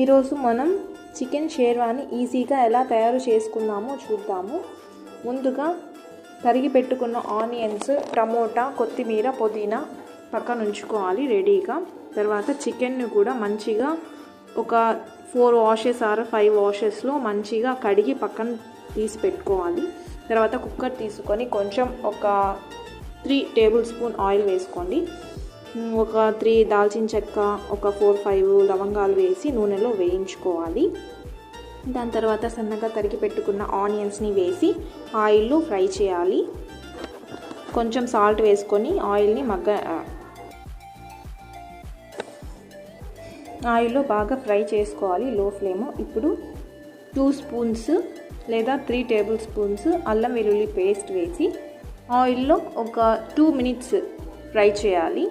ఈరోజు మనం చికెన్ షేర్వాని ఈజీగా ఎలా తయారు చేసుకుందామో చూద్దాము. ముందుగా తరిగి పెట్టుకున్న ఆనియన్స్ టమోటా కొత్తిమీర పుదీనా పక్కన ఉంచుకోవాలి రెడీగా. తర్వాత చికెన్ను కూడా మంచిగా ఒక ఫోర్ వాషెస్ ఆర్ ఫైవ్ వాషెస్లో మంచిగా కడిగి పక్కన తీసి పెట్టుకోవాలి. తర్వాత కుక్కర్ తీసుకొని కొంచెం ఒక త్రీ టేబుల్ స్పూన్ ఆయిల్ వేసుకోండి. ఒక త్రీ దాల్చిన చెక్క ఒక ఫోర్ ఫైవ్ లవంగాలు వేసి నూనెలో వేయించుకోవాలి. దాని తర్వాత సన్నగా తరిగి పెట్టుకున్న ఆనియన్స్ని వేసి ఆయిల్లో ఫ్రై చేయాలి. కొంచెం సాల్ట్ వేసుకొని ఆయిల్ని మగ్గ ఆయిల్లో బాగా ఫ్రై చేసుకోవాలి లో ఫ్లేమ్. ఇప్పుడు టూ స్పూన్స్ లేదా త్రీ టేబుల్ స్పూన్స్ అల్లం వెల్లుల్లి పేస్ట్ వేసి ఆయిల్లో ఒక టూ మినిట్స్ ఫ్రై చేయాలి.